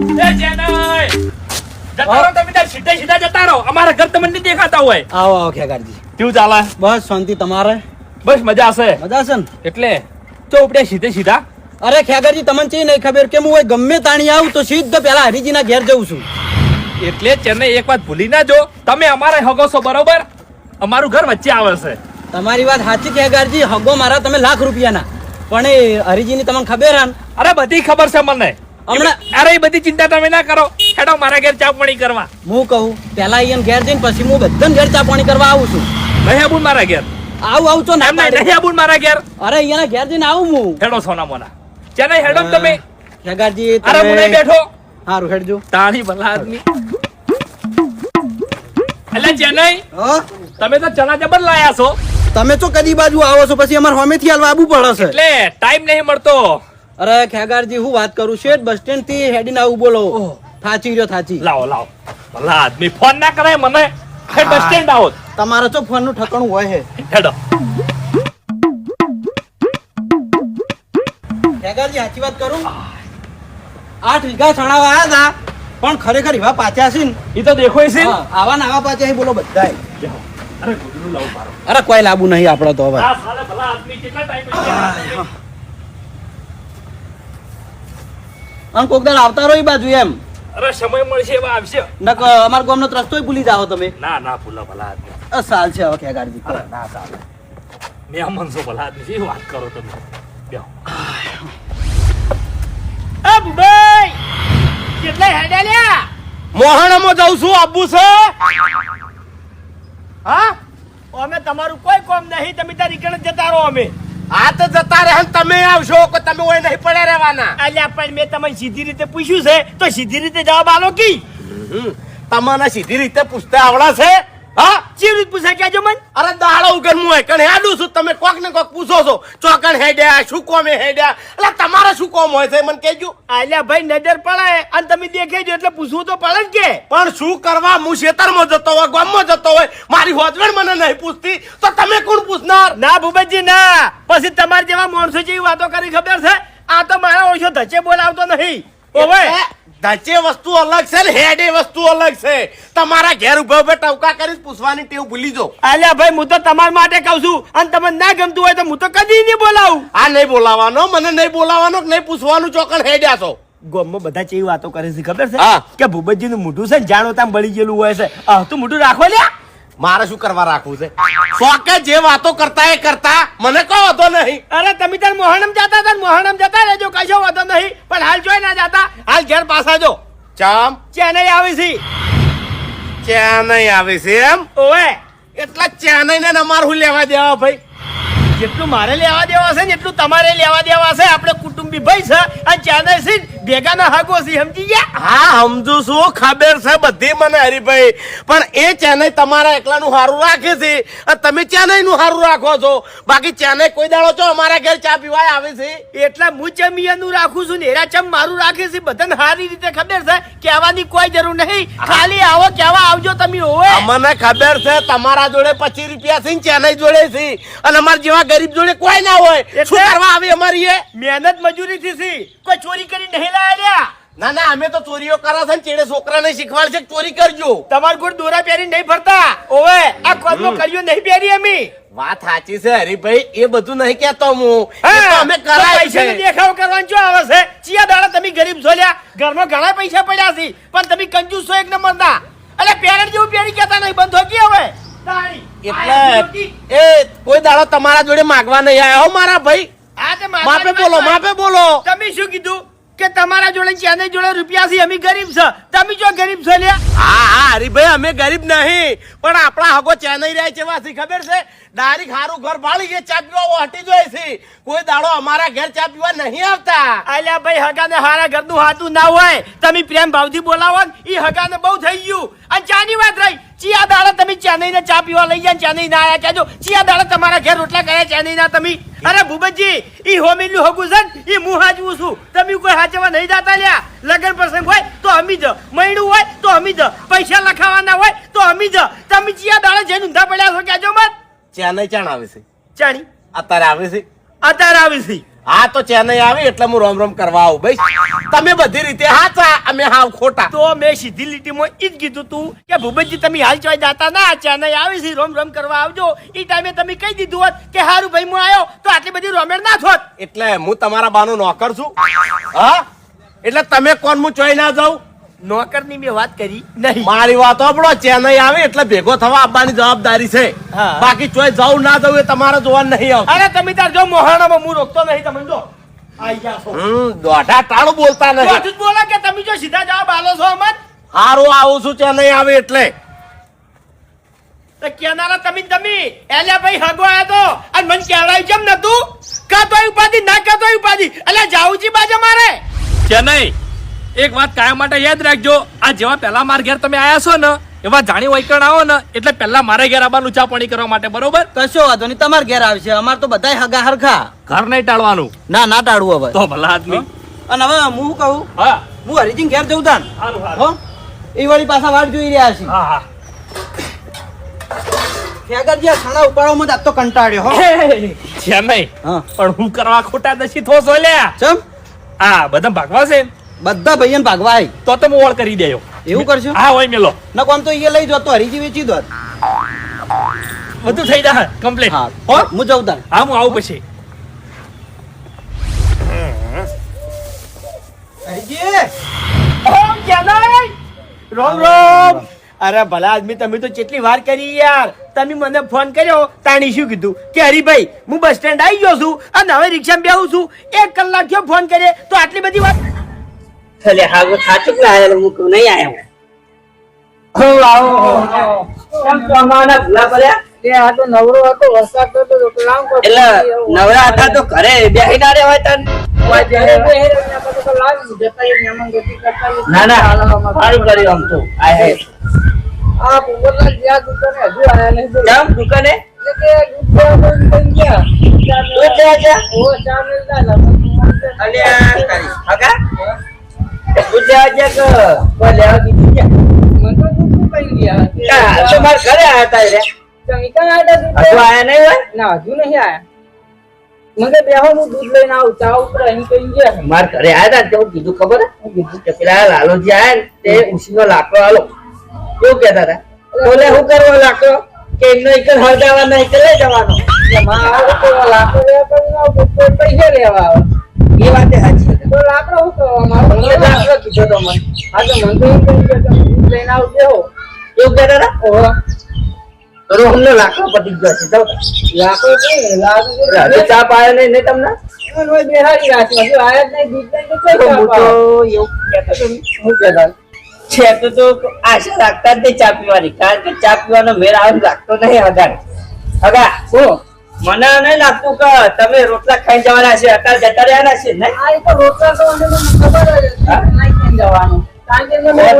એ ચેનઈ! જતા રહો તમે તાર સીધે સીધા જતા રહો. અમારા ઘર તમને નહીં દેખાતા હોય. આવો આવો ખેગારજી. કેવું ચાલે? બસ શાંતિ તમારે? બસ મજા હશે. મજા છે ને? એટલે તો ઉપડે સીધે સીધા. અરે ખેગારજી તમને ચી નહીં ખબર? કે હું ગમે તાણી આવું તો સીધો પેલા હરીજીના ઘેર જઉં છું. એટલે ચેન્નઈ એક વાત ભૂલી ના જો. તમે અમારે હગો છો બરોબર? અમારું ઘર વચ્ચે આવે છે. તમારી વાત સાચી ખેગારજી. હગો મારા તમે લાખ રૂપિયાના. પણ એ હરીજીની તમને ખબર હે ને? અરે બધી ખબર છે મને. હમણાં- અરે બધી ચિંતા તમે ના કરો. હેડો મારા ઘેર ચા પાણી કરવા. હું કહું પેલા અહીંયા ઘેર જઈને પછી હું બધાને ઘેર ચા પાણી કરવા આવું છું. નહીં મારા ઘેર. આવું આવું છો ના નહીં. મારા ઘેર. અરે અહીંયા ઘેર જઈને આવું હું. હેડો સોના મોના ચેન્નઈ હેડો તમે. ખેગારજી અરે હું નહીં બેઠો. સારું હેડજો. તાણી ભલા આદમી. એટલે ચેન્નઈ હો? તમે તો ચણા જબર લાયા છો. તમે તો કદી બાજુ આવો છો પછી અમાર હોમે થી હાલવા આવવું પડે છે. એટલે ટાઈમ નહીં મળતો. અરે ખેગારજી હું વાત કરું છું. બસ સ્ટેન્ડથી હેડીને આવું બોલો. થાચી રહ્યો થાચી. લાવો લાવો. ભલા આદમી ફોન ના કરાય મને. હે બસ સ્ટેન્ડ આવો. તમારો તો ફોનનું ઠકાણું હોય હે. હેડો. ખેગારજી સાચી વાત કરું? આઠ વીઘા છણાવા આવ્યા હતા પણ ખરેખર એવા પાછા છે ને. એ તો દેખો છે આવા ને આવા પાછા બોલો બધા અરે કોઈ લાંબુ નહીં આપડે તો હવે આ સાલે ભલા આદમી કેટલા ટાઈમ અને કોક દાડ આવતા રહો એ બાજુ એમ. અરે સમય મળશે એવા આવશે. નક અમાર ગામનો રસ્તોય ભૂલી જાઓ તમે. ના ના ભૂલા ભલા અ, સાલ છે હવે ગાડી અરે ના ચાલે મેં મનસો ભલા આદમી છે, એ વાત કરો તમે. બેહો. એ ભૂભાઈ! કેટલા હેડ્યા લ્યા? મોહણામાં જાઉં છું આબુ છે. હા? અમે તમારું કોઈ કોમ નહીં તમે ત્યાં કણ જતા રહો અમે. આ તો જતા રહે તમે આવશો કે તમે ઓય નહીં પડ્યા રહેવાના અલ્યા પણ મેં તમને સીધી રીતે પૂછ્યું છે તો સીધી રીતે જવાબ આલો કી. તમને સીધી રીતે પૂછતા આવડા છે હા ચી રીત પૂછે કેજો મન? અરે દાડો ઉગર હું હોય કણ હેડું છું. તમે કોક ને કોક પૂછો છો ચોકણ હેડ્યા શું કોમે હેડ્યા? એટલે તમારે શું કોમ હોય છે મને કેજો આલ્યા ભાઈ નજર પડે અને તમે દેખાઈ જો એટલે પૂછવું તો પડે જ કે. પણ શું કરવા? હું ખેતરમાં જતો હોય ગામમાં જતો હોય. મારી હોજવેણ મને નહીં પૂછતી. તો તમે કોણ પૂછનાર? ના ભૂપતજી ના. પછી તમારે જેવા માણસો જેવી વાતો કરી ખબર છે? આ તો મારા ઓછો ધચે બોલાવતો નહીં. ઓવે એટલે વસ્તુ અલગ છે ને હેડે વસ્તુ અલગ છે. તમારા ઘેર ઊભા ઊભા ટવકા કરી પૂછવાની ટેવ ભૂલી જાઓ. અલ્યા ભાઈ હું તો તમારા માટે કહું છું. અને તમને ના ગમતું હોય તો હું તો કદી નહીં બોલાવું. આ નહીં બોલાવાનો મને નહીં બોલાવાનો નહીં પૂછવાનું ચોકણ હેડ્યા છો. ગામમાં બધા ચેવી વાતો કરે છે ખબર છે. કે ભૂપતજીનું મોઢું છે ને જાણો ત્યાં બળી ગયેલું હોય છે. તું મોઢું રાખો લ્યા. મારે શું કરવા રાખવું છે? શોકે જે વાતો કરતા એ કરતા મને કોઈ વાંધો નહીં. અરે તમે તાર મોહણમ જતા તાર મોહણમ જતા રહેજો કશો વાંધો નહીં. પણ હાલ જોઈ ના જતા. હાલ ઘેર પાછા જો. ચામ? ચેન્નઈ આવી છે. ચેન્નઈ આવે છે એમ? ઓએ એટલા ચેન્નઈ ને અમારું હું લેવા દેવા ભાઈ. જેટલું મારે લેવા દેવા છે ને એટલું તમારે લેવા દેવા છે આપણે કુટુંબી ભાઈ છે. અને ચેન્નઈ છે ને ભેગાના હાગો છે સમજી ગયા? હા સમજુ છું ખબર છે બધી મને હરીભાઈ. પણ એ ચેન્નઈ તમારા એકલાનું સારું રાખે છે. તમે ચેન્નઈ નું સારું રાખો છો. બાકી ચેન્નઈ કોઈ દાડો છો અમારા ઘેર ચા પીવાય આવે છે? એટલા હું ચમિયાનું રાખું છું ને? એરા ચમ મારું રાખે છે? બધાને સારી રીતે ખબર છે? કહેવાની કોઈ જરૂર નહીં. ખાલી આવો કહેવા આવજો તમે હોય મને ખબર છે તમારા જોડે પચીસ રૂપિયા છે ને ચેન્નઈ જોડે છે. અને અમારા જેવા ગરીબ જોડે કોઈ ના હોય. શું કરવા આવે અમારી મહેનત મજૂરી થી છે. કોઈ ચોરી કરી નહીં ના ના અમે તો ચોરીઓ કરા છે ચેડે છોકરાને શીખવાડ છે ચોરી કરજો. તમાર ગુડ દોરા પહેરી નહીં ફરતા. ઓવે આ કોદમો કર્યો નહીં પહેરી અમે. વાત સાચી છે હરીભાઈ એ બધું નહીં કેતો હું. અમે કરાય છે. દેખાવ કરવાનું શું આવે છે? ચિયા દાડા તમે ગરીબ ઝોલ્યા ઘરમાં ઘણા પૈસા પડ્યા છે પણ તમે કંજૂસ છો એક નંબર ના. એટલે પેરેન્ટ જેવું પહેરી કેતા નહીં બંધ હોકી હવે. એટલે એ કોઈ દાડો તમારા જોડે માગવા નહીં આવ્યા હો મારા ભાઈ. માપે બોલો માપે બોલો. તમે શું કીધું? કે તમારા જોડે ચેન્નઈ જોડે રૂપિયા છે અમે ગરીબ છે. તમે જો ગરીબ છો લ્યા. હા હા હરીભાઈ અમે ગરીબ નહીં પણ આપણા હગો ચેન્નઈ રહ્યા છે વાસી ખબર છે? ડાયરેક્ટ હારું ઘર ભાળી ગયા ચા પીવા હટી જાય છે. કોઈ દાડો અમારા ઘેર ચા પીવા નહીં આવતા. અલ્યા ભાઈ હગાને હારા ઘરનું હાથું ના હોય. તમે પ્રેમ ભાવથી બોલાવો ને ઈ હગાને બહુ થઈ ગયું. અને ચાની વાત રહી ચિયા દાડા તમે ચેન્નઈ ને ચા પીવા લઈ ગયા ચેન્નઈ ના આયા કેજો ચિયા દાડા તમારા ઘેર રોટલા કર્યા ચેન્નઈ ના તમે. અરે ભૂપતજી ઈ હોમીલું હગું છે ને ઈ હું હાચવું છું. તમે કોઈ હાચવા નહીં જાતા લ્યા. લગન પ્રસંગ હોય તો અમી જ. મૈણું હોય તો અમી જ. પૈસા લખાવાના હોય તો અમી જ. તમે ચિયા દાડા જઈને ઊંધા પડ્યા છો કેજો મત ચેન્નઈ ચાણ આવે છે. ચાણી? અત્યારે આવે છે. અત્યારે આવે છે. હા તો ચેન્નઈ આવી એટલે હું રોમ રોમ કરવા આવું ભાઈ તમે બધી રીતે હાચા અમે હાવ ખોટા. તો મેં સીધી લીટીમાં ઈ જ કીધું તું કે ભૂપતજી તમે હાલ ચોય જાતા ના ચેન્નઈ આવી છે રોમ રોમ કરવા આવજો. ઈ ટાઈમે તમે કહી દીધું હોત કે હારું ભાઈ હું આવ્યો તો આટલી બધી રોમેડ ના થોત એટલે હું તમારા બાનો નોકર છું. હા? એટલે તમે કોણ હું ચોઈ ના જાઉં? નોકરની મેં વાત કરી નહીં. મારી વાત આપણો ચેન્નઈ આવે એટલે ભેગો થવા આવવાની જવાબદારી છે. બાકી ચોઈ જાઉં ના જવું એ તમારે જોવા નહીં આવે અરે તમે તાર જો મોહાણામાં હું રોકતો નહીં તમે જો. છો. દોઢા ટાળું બોલતા નથી. હજુ બોલો કે તમે જો સીધા જવાબ આલો છો અમર? હારું આવું છું ચેન્નઈ આવે એટલે. તો કેનારા તમે તમે. એલે ભાઈ હગો આયો તો. અને મને કહેવડાયું કેમ નતું. કાતો ઉપાધિ ના કાતો ઉપાધિ. જાઉં જાઉજી બાજે મારે. ચેન્નઈ એક વાત કાયમ માટે યાદ રાખજો આ જેવા પહેલા માર ઘેર તમે આયા છો ને એવા જાણી વૈકણ આવો ને એટલે પહેલા મારે ઘેર આવવાનું ચા પાણી કરવા માટે બરોબર? કશો વાંધો નહીં તમારે ઘેર આવશે અમાર તો બધાય હગા હરખા. ઘર નહીં ટાળવાનું. ના ના ટાળવું હવે. તો ભલા આદમી. અને હવે હું કહું? હા. હું હરિજીન ઘેર જઉં તાન. હો? એ વળી પાછા વાટ જોઈ રહ્યા છે. હા હા. ખેગરજી તો કંટાળ્યો હો. ચેન્નઈ હા પણ હું કરવા ખોટા દસી થોસ છો લ્યા. ચમ? આ બધા ભાગવા છે. બધા ભાઈ ભાગવાય. તો તમે ઓળ કરી દેજો. એવું કરશો? હા હોય મેલો. ના કોમ તો એ લઈ જો તો હરીજી વેચી દો. બધું થઈ જાય કમ્પ્લીટ હા હો? હું જઉં તાર. હા હું આવું પછી. હરીજી! ઓમ કેનાય રોમ રોમ. અરે ભલા આદમી તમે તો કેટલી વાર કરી યાર. તમે મને ફોન કર્યો તાણી શું કીધું? કે હરીભાઈ હું બસ સ્ટેન્ડ આવી ગયો છું અને હવે રિક્ષામાં બેહું છું. એક કલાક થયો ફોન કરે તો આટલી બધી વાત એટલે હાગો નહીં આયો કેમ તો એટલે નવરા હતા તો ઘરે બેહી ના રે હોય તન ના ના સારું કર્યું આમ તો. આય દુકાને દૂધ લેવા જા કે કોઈ લેવા દીધી જા? ક્યાં? તો મારા ઘરે આયા તા રે. હજુ આયા નહીં હોય? માર ઘરે આયા તા ને તેવું કીધું ખબર? હે? કે પેલા લાલોજી આયા ને તે ઉસીનો લાકડો આલો એવું કહેતા હતા બોલે હું કરવો લાકડો? કે એમનો એક જ હળગાવાનો એક લઈ જવાનો? એ વાતે સાચી છે. તમને લાકડો કીધો તો મને એવું કહેતા હતા તો અમને લાકડો પતી ગયો છે જાઓ તાર. હજુ ચા પાયો નહીં નહીં તમને તો હું તો એવું કહેતો હતો. હું કહેતો હતો? છે તો તો આશા રાખતા જ નહીં ચા પીવાની કારણ કે ચા પીવાનો મેળ આવે લાગતો નહીં હગાર હગા શું મને નહીં લાગતું કે તમે રોટલા ખાઈ જવાના છે અત્યારે જતા રહેવાના છે નહીં?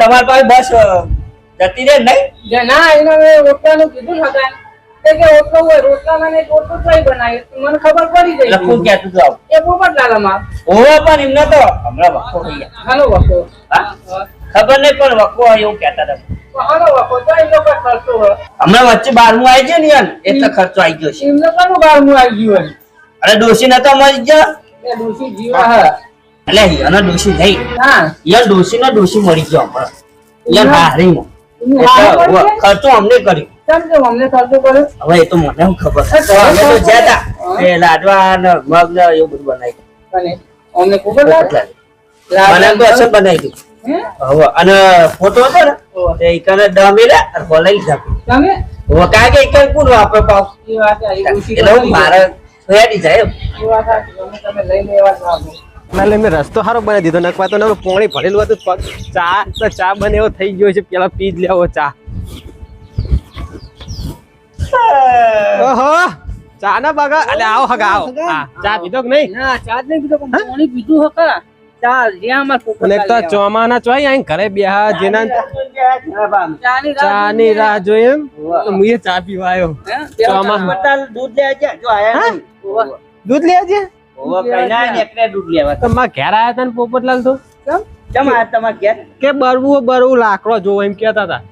તમારી પાસે બસ જતી રહે નહીં? મને ખબર પડી ગઈ. લખું ક્યાં તું જાવ એ પોપટલાલ અમાર હોવા પણ એમને તો હમણાં વખો થઈ ગયા. હાલો વખો. હા? ખબર નહીં પણ વકો હોય એવું કહેતા હતા. હમણાં વચ્ચે બારમું આવી ગયું ને યાર, એટલે ખર્ચો આવી ગયો છે. એમને બારમું આવી ગયું અરે ડોસી નતા મરી ગયો. ડોસી જીવા હા. એટલે યાનો ડોસી નહીં હા. યાર ડોસી નો ડોસી મરી ગયો હમણાં. યાર હારું ખર્ચો અમને કર્યો. અમને ખર્ચો કર્યો? હવે એ તો મને ખબર? અમે તો જ્યાં હતા. લાડવા ને મગ એવું બધું બનાવી અને અમને ખબર લાગે? બનાવી દીધું? હવે અને ફોટો હતો ને તે ઈકને દહ અને બોલાવી લીધા તમે? હવે કાંઈ ઈકન કોણ વાપરે પાવ એ વાત આ, એ ડોશી એટલે હું કરી ફેરી જાય એ વાત તમે લઈ લેવા જ રાખો. મેં રસ્તો સારો બનાવી દીધો નકવા તો પોણી ભરેલું હતું ચા તો ચા બને એવો થઈ ગયો છે પેલા પી જ લેવો ચા. ઓહો ચા ના બગા એટલે આવો હગા આવો. ચા પીધો કે નહીં? ના ચા જ નહીં પીધો પણ પાણી પીધું હો અને એક તો ચોમાના ચોય આઈને ઘરે બેહા જેના ચાની રાહ ચા ની રાહ જોઈ એમ? તો મુએ ચા પીવા આવ્યો ચોમા. દૂધ લેવા જાય જો આયા. દૂધ લે છે? હવે કઈ ને એકને દૂધ લેવા તો માં ઘેર આયા હતા પોપટલાલ તો? કેમ? કેમ આ તમારે ઘેર? કે બરવું બરવું લાકડો જોવો એમ કેતા હતા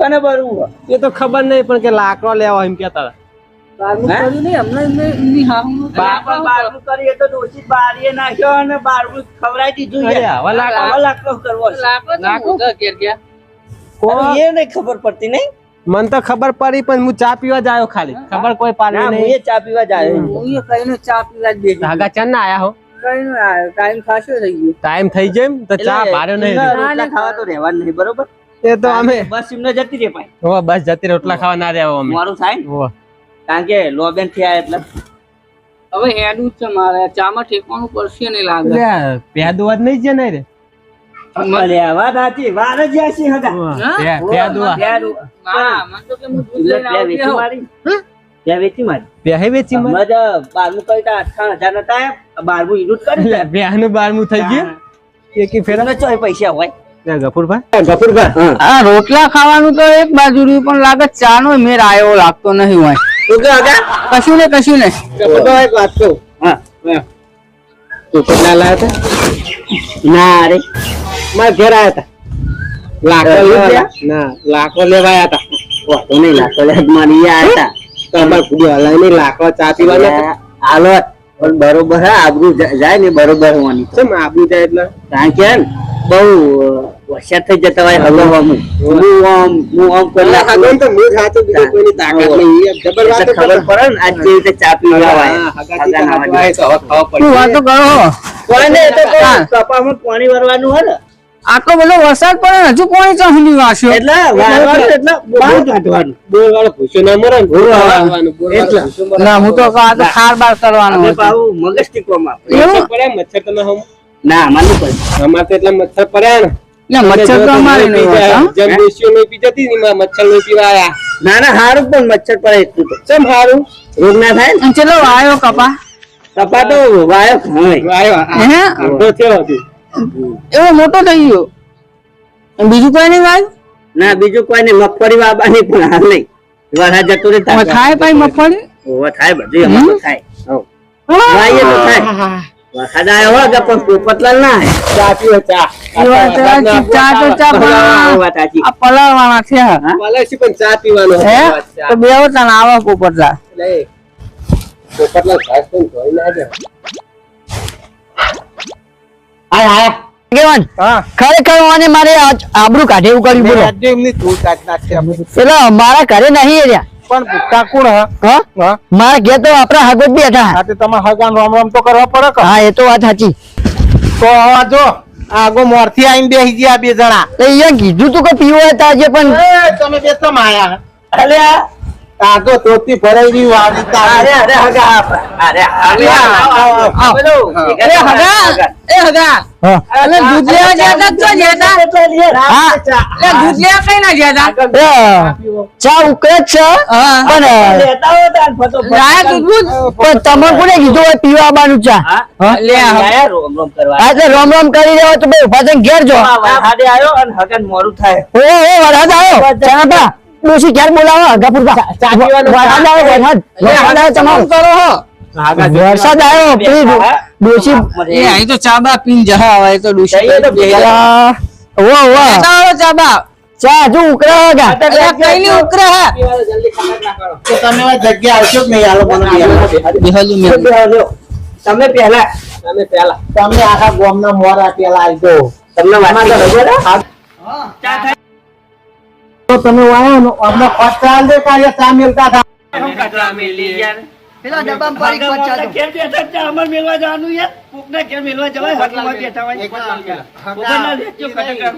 કને બરવું એ તો ખબર નહીં પણ કે લાકડો લેવા એમ કેતા હતા ખબર પડતી નહીં. મને તો ખબર પડી પણ હું ચા પીવા જ આવ્યો ખાલી. ખબર કોઈ પાડી નહીં. ચા પીવા જ આવ્યો હું એ ચા પીવા જ બેસી આગા ચાર ના આયા હો. કઈ ટાઈમ ખાસો થઈ ગયો. ટાઈમ થઈ જાય એમ તો ચા એટલે નહીં ખાવા તો રહેવાનું નહીં બરોબર? એ તો અમે બસ એમને જતી રહે. હો બસ જતી રોટલા ખાવા ના રહ્યા અમે. મારું થાય ને હો. કારણ કે લોબેન થયા એટલે. હવે હેડું જ છે મારે. ચામાં ઠેકવાનું પડશે નહીં લાગે. આ જ નહીં છે ને રે પૈસા હોય. રોટલા ખાવાનું તો એક બાજુ પણ લાગે ચા નો મેર આવ્યો લાગતો નહીં હોય. તું કે? કશું ને કશું ને. ગફુરભાઈ એક વાત કહું. હા તું કેટલા લાયા હતા ના રે મારા ઘેર આવ્યા હતા લાકડા ના લાકડો લેવા આયા હતા વાતો નહીં લાગતો લે મારી આવ્યા હતા તો. અમારે કુડી હલાય નહીં લાકડો ચા હાલો. પણ બરોબર હા આબરૂ જાય ને બરોબર હોવાની કેમ આબરું જાય એટલે? કારણ કે બહુ હોશિયાર થઈ જતા હોય હલો હમું. હું આમ હું આમ કરી હગન તો હું જ હાચું બીજું કોઈની તાકાત નહીં. જબર ખબર પડે ને આજ જે રીતે ચા પીવા આવે. હા, હગાથી તો હગા ના હાચું આવે તો હવે ખાવા પડે તું વાતો કરો? કોઈ નહીં, એ તો કપામાં પાણી ભરવાનું હોય ને. આટલો બધો વરસાદ પડે હજુ કોની ચાહુની વાસ્યો. એટલે એટલે બહાર કાઢવાનું બોર વાળો ભૂસ્યો ના મરે ને, બોર એટલે. ના હું તો આ તો ખાર બાર કરવાનો. પાછું મગજ ટીકવામાં માં પડે મચ્છર તમે હમ. ના માનવું પડે અમારે તો એટલા મચ્છર પડ્યા ને. મચ્છર તો અમારે નહીં હોતા. જેમ દેશીઓ નહીં જતી ને મચ્છર નહીં પીવા આયા. ના ના હારું પણ મચ્છર પડે એટલું તો. ચમ હારું? રોગ ના થાય ને? ચલો આવ્યો કપા? કપા તો વાયો હોય હે? અડધો થયો એવો મોટો થઈ ગયો. બીજું કોઈ નહીં વાય? ના બીજું કોઈ નહીં મગફળી વાવવાની પણ હાલ નહીં. વરસાદ જતો રહે થાય પાછી મગફળી? ખાય થાય બધું થાય. તો વરસાદ આવ્યો હોય કે પણ પોપટલાલ ના ચા પીવો ચા. તો પલાળવાના છે હા? પાલકશી પણ ચા પીવાનો હે? તો બે વતન આવા પોપટલા પોપટલાલ ઘાસ પણ ધોઈ ના જાય. હાય હાય. ખરેખર મને મારે આજ આબરૂ કાઢે એવું કર્યું બોલો. એમની ધૂળ કાઢી નાખી અમે. મારા ઘરે નહીં રહ્યા. પણ ભૂકા કોણ હા? હા? હા? મારા ઘેર તો આપણા હગો જ બેઠા આ તો તમારે હગાન રામ રામ તો કરવા પડે કે? હા એ તો વાત સાચી. તો હવા જો આગો મોરથી આઈને બેસી ગયા બે જણા. તો અહીંયા કીધું તું કે પીવો હતા આજે પણ. તમે બે આયા અલ્યા આગો તોતી ભરાઈ વાળી અરે અરે હગા અરે અરે આવો, આવો, આવો. પેલું, અરે હગા એ હગા. અલે દૂધ લેવા ગયા તા તો ગયા તા હા. એટલે દૂધ કઈ ના ગયા ચા ઉકળે છે પણ લેતા હો તાન ફતો રાય દૂધ? પણ તમે કોને કીધું હોય પીવા આવવાનું ચા? હા? લે આ. રોમ રોમ કરવા. હા એટલે રોમ રોમ કરી દેવા તો બે ઊભા થઈને ઘેર જો. હાડે આયો આવ્યો અને હગન મોડું થાય. ઓ ઓ વરસાદ આયો ચા પા ડોશી ક્યારે બોલાવો? હગાપુર વરસાદ. આવ્યો વરસાદ વરસાદ આવ્યો તમામ કરો. વરસાદ આવ્યો પ્લીઝ. ડોશી એ અહીં તો ચાબા પીન જહા આવે તો જઈએ ઓ ઓ ચાબા ચા. હગા કઈ હે. તો તમે જગ્યા આવશો કે નહીં? આ લોકોને તમે પહેલા. તમે પહેલા. તમે આખા ગામના મોરા પેલા તમને વાત કરી. ખબર હે? તો તમે વાયા ને અમને ખર્ચ ચાલ દે કાલે ચા મેલતા હતા. પેલા ડબ્બામાં પાણી પહોંચાડો. ઘેર બેઠા ચા અમારે મેલવા જવાનું યાર. કોકના ઘેર મેલવા જવાય, હકીમાં બેઠા હોય. પોપટલાલ વેચ્યો ખરેખર.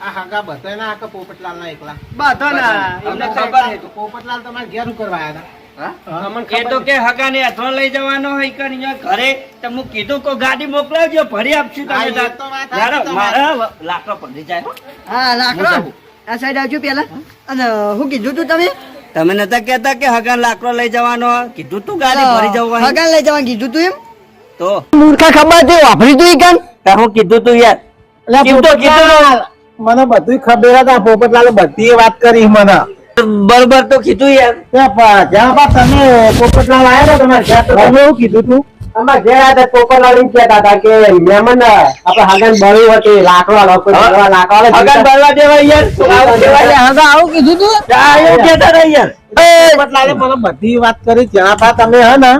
આ હાગા બધાના આખા પોપટલાલના એકલા. બાધોના, એમને ખબર પોપટલાલ તમારા ઘેર ઉપર આવ્યા હતા? અમને એ તો કે હગાને અથડો લઈ જવાનો હોય કે ઘરે તો હું કીધું કોઈ ગાડી મોકલાવજો ભરી આપશું તમે એ તો વાત સાચી યાર, તમારી. મારા લાકડો પડી જાય હા. લાકડો. આ સાઈડ આવજો પેલા. અને હું કીધું તું તમે? તમે નતા કેતા કે હગા લાકડો લઈ જવાનો કીધું તું ગાડી ભરી જવાનું હગાન લઈ જવાનું કીધું તું એમ? તો? મૂર્ખા ખબર તે વાપરી તું કાન તાર હું કીધું તું યાર. કીધું મને બધું ખબર હતા પોપટલાલે બધી વાત કરી મને. બરોબર તો કીધું યાર ત્યાં જ્યાં બા તમે પોપટલાલ આવ્યા હતા તમારે ઘેર તો તમે એવું કીધું તું? અમારે ઘેર આવ્યા પોપટલાલ એમ કહેતા હતા કે મહેમાન આપણે હાગન બળ્યું હતું લાકડા લોકો લાકડા હગાન ભરવા દેવાય યાર. આવું હગા આવું કીધું તું? એવું કહેતા હતા યાર. પોપટલાલે મને બધી વાત કરી જ્યાં બા તમે હે ને?